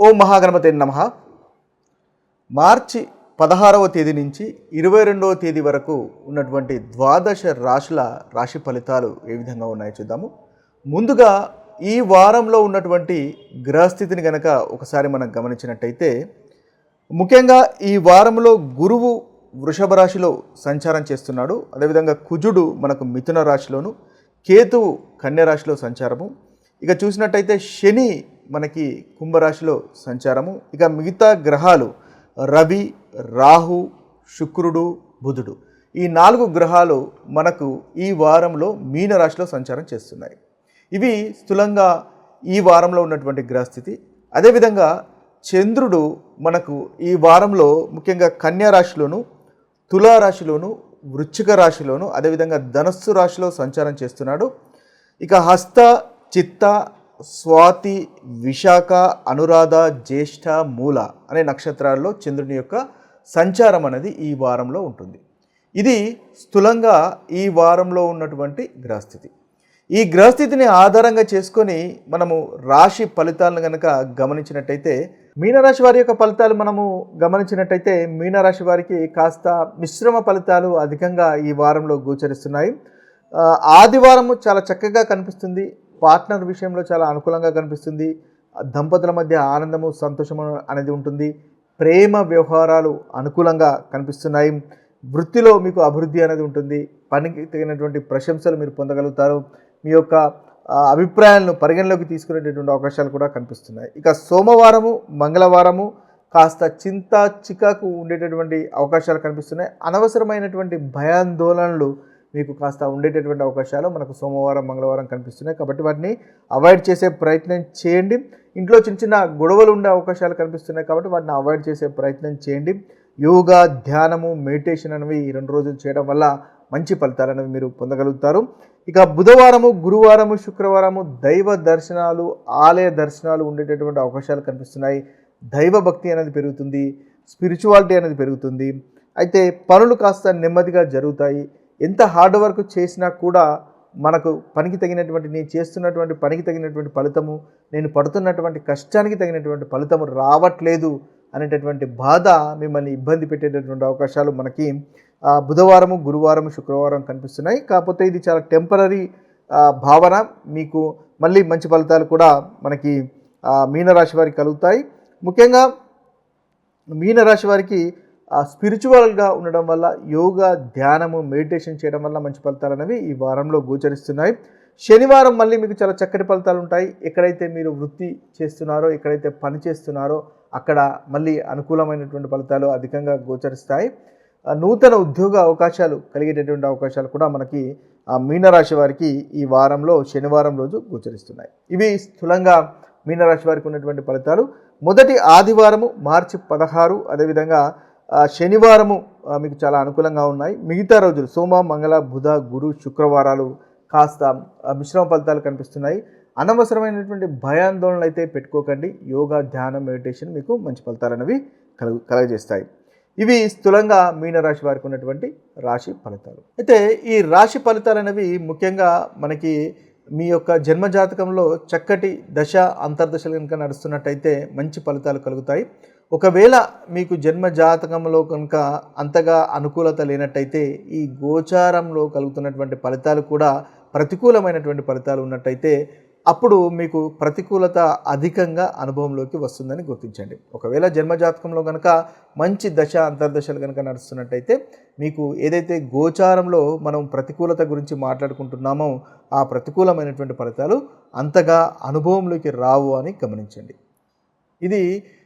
ఓం మహాగణపతి నమ. మార్చి పదహారవ తేదీ నుంచి ఇరవై రెండవ తేదీ వరకు ఉన్నటువంటి ద్వాదశ రాశుల రాశి ఫలితాలు ఏ విధంగా ఉన్నాయో చూద్దాము. ముందుగా ఈ వారంలో ఉన్నటువంటి గ్రహస్థితిని గనక ఒకసారి మనం గమనించినట్టయితే ముఖ్యంగా ఈ వారంలో గురువు వృషభ రాశిలో సంచారం చేస్తున్నాడు. అదేవిధంగా కుజుడు మనకు మిథున రాశిలోను కేతువు కన్య రాశిలో సంచారము. ఇక చూసినట్టయితే శని మనకి కుంభరాశిలో సంచారము. ఇక మిగతా గ్రహాలు రవి రాహు శుక్రుడు బుధుడు. ఈ నాలుగు గ్రహాలు మనకు ఈ వారంలో మీన రాశిలో సంచారం చేస్తున్నాయి. ఇవి స్థూలంగా ఈ వారంలో ఉన్నటువంటి గ్రహస్థితి. అదేవిధంగా చంద్రుడు మనకు ఈ వారంలో ముఖ్యంగా కన్యారాశిలోను తులారాశిలోను వృశ్చిక రాశిలోను అదేవిధంగా ధనస్సు రాశిలో సంచారం చేస్తున్నాడు. ఇక హస్త చిత్త స్వాతి విశాఖ అనురాధ జ్యేష్ఠ మూల అనే నక్షత్రాల్లో చంద్రుని యొక్క సంచారం అనేది ఈ వారంలో ఉంటుంది. ఇది స్థూలంగా ఈ వారంలో ఉన్నటువంటి గ్రహస్థితి. ఈ గ్రహస్థితిని ఆధారంగా చేసుకొని మనము రాశి ఫలితాలను కనుక గమనించినట్టయితే మీనరాశి వారి యొక్క ఫలితాలు మనము గమనించినట్టయితే మీనరాశి వారికి కాస్త మిశ్రమ ఫలితాలు అధికంగా ఈ వారంలో గోచరిస్తున్నాయి. ఆదివారం ఆదివారము చాలా చక్కగా కనిపిస్తుంది. పార్ట్నర్ విషయంలో చాలా అనుకూలంగా కనిపిస్తుంది. దంపతుల మధ్య ఆనందము సంతోషము అనేది ఉంటుంది. ప్రేమ వ్యవహారాలు అనుకూలంగా కనిపిస్తున్నాయి. వృత్తిలో మీకు అభివృద్ధి అనేది ఉంటుంది. పనికి తగినటువంటి ప్రశంసలు మీరు పొందగలుగుతారు. మీ యొక్క అభిప్రాయాలను పరిగణలోకి తీసుకునేటటువంటి అవకాశాలు కూడా కనిపిస్తున్నాయి. ఇక సోమవారము మంగళవారము కాస్త చింత చికాకు ఉండేటటువంటి అవకాశాలు కనిపిస్తున్నాయి. అనవసరమైనటువంటి భయాందోళనలు మీకు కాస్త ఉండేటటువంటి అవకాశాలు మనకు సోమవారం మంగళవారం కనిపిస్తున్నాయి. కాబట్టి వాటిని అవాయిడ్ చేసే ప్రయత్నం చేయండి. ఇంట్లో చిన్న చిన్న గొడవలు ఉండే అవకాశాలు కనిపిస్తున్నాయి కాబట్టి వాటిని అవాయిడ్ చేసే ప్రయత్నం చేయండి. యోగా ధ్యానము మెడిటేషన్ అనేవి ఈ రెండు రోజులు చేయడం వల్ల మంచి ఫలితాలు అనేవి మీరు పొందగలుగుతారు. ఇక బుధవారము గురువారము శుక్రవారము దైవ దర్శనాలు ఆలయ దర్శనాలు ఉండేటటువంటి అవకాశాలు కనిపిస్తున్నాయి. దైవ భక్తి అనేది పెరుగుతుంది. స్పిరిచువాలిటీ అనేది పెరుగుతుంది. అయితే పనులు కాస్త నెమ్మదిగా జరుగుతాయి. ఎంత హార్డ్ వర్క్ చేసినా కూడా మనకు పనికి తగినటువంటి నేను చేస్తున్నటువంటి పనికి తగినటువంటి ఫలితము నేను పడుతున్నటువంటి కష్టానికి తగినటువంటి ఫలితము రావట్లేదు అనేటటువంటి బాధ మిమ్మల్ని ఇబ్బంది పెట్టేటటువంటి అవకాశాలు మనకి బుధవారము గురువారము శుక్రవారం కనిపిస్తున్నాయి. కాకపోతే ఇది చాలా టెంపరీ భావన. మీకు మళ్ళీ మంచి ఫలితాలు కూడా మనకి మీనరాశి వారికి కలుగుతాయి. ముఖ్యంగా మీనరాశి వారికి స్పిరిచువల్గా ఉండడం వల్ల యోగా ధ్యానము మెడిటేషన్ చేయడం వల్ల మంచి ఫలితాలు అనేవి ఈ వారంలో గోచరిస్తున్నాయి. శనివారం మళ్ళీ మీకు చాలా చక్కటి ఫలితాలు ఉంటాయి. ఎక్కడైతే మీరు వృత్తి చేస్తున్నారో ఎక్కడైతే పని చేస్తున్నారో అక్కడ మళ్ళీ అనుకూలమైనటువంటి ఫలితాలు అధికంగా గోచరిస్తాయి. నూతన ఉద్యోగ అవకాశాలు కలిగేటటువంటి అవకాశాలు కూడా మనకి ఆ మీనరాశి వారికి ఈ వారంలో శనివారం రోజు గోచరిస్తున్నాయి. ఇవి స్థూలంగా మీనరాశి వారికి ఉన్నటువంటి ఫలితాలు. మొదటి ఆదివారము మార్చి పదహారు అదేవిధంగా శనివారము మీకు చాలా అనుకూలంగా ఉన్నాయి. మిగతా రోజులు సోమ మంగళ బుధ గురు శుక్రవారాలు కాస్త మిశ్రమ ఫలితాలు కనిపిస్తున్నాయి. అనవసరమైనటువంటి భయాందోళనలు అయితే పెట్టుకోకండి. యోగా ధ్యానం మెడిటేషన్ మీకు మంచి ఫలితాలు అనేవి కలుగు కలగజేస్తాయి. ఇవి స్థూలంగా మీనరాశి వారికి ఉన్నటువంటి రాశి ఫలితాలు. అయితే ఈ రాశి ఫలితాలు అనేవి ముఖ్యంగా మనకి మీ యొక్క జన్మజాతకంలో చక్కటి దశ అంతర్దశలు కనుక నడుస్తున్నట్టయితే మంచి ఫలితాలు కలుగుతాయి. ఒకవేళ మీకు జన్మ జాతకంలో కనుక అంతగా అనుకూలత లేనట్టయితే ఈ గోచారంలో కలుగుతున్నటువంటి ఫలితాలు కూడా ప్రతికూలమైనటువంటి ఫలితాలు ఉన్నట్టయితే అప్పుడు మీకు ప్రతికూలత అధికంగా అనుభవంలోకి వస్తుందని గుర్తించండి. ఒకవేళ జన్మజాతకంలో కనుక మంచి దశ అంతర్దశలు కనుక నడుస్తున్నట్టయితే మీకు ఏదైతే గోచారంలో మనం ప్రతికూలత గురించి మాట్లాడుకుంటున్నామో ఆ ప్రతికూలమైనటువంటి ఫలితాలు అంతగా అనుభవంలోకి రావు అని గమనించండి. ఇది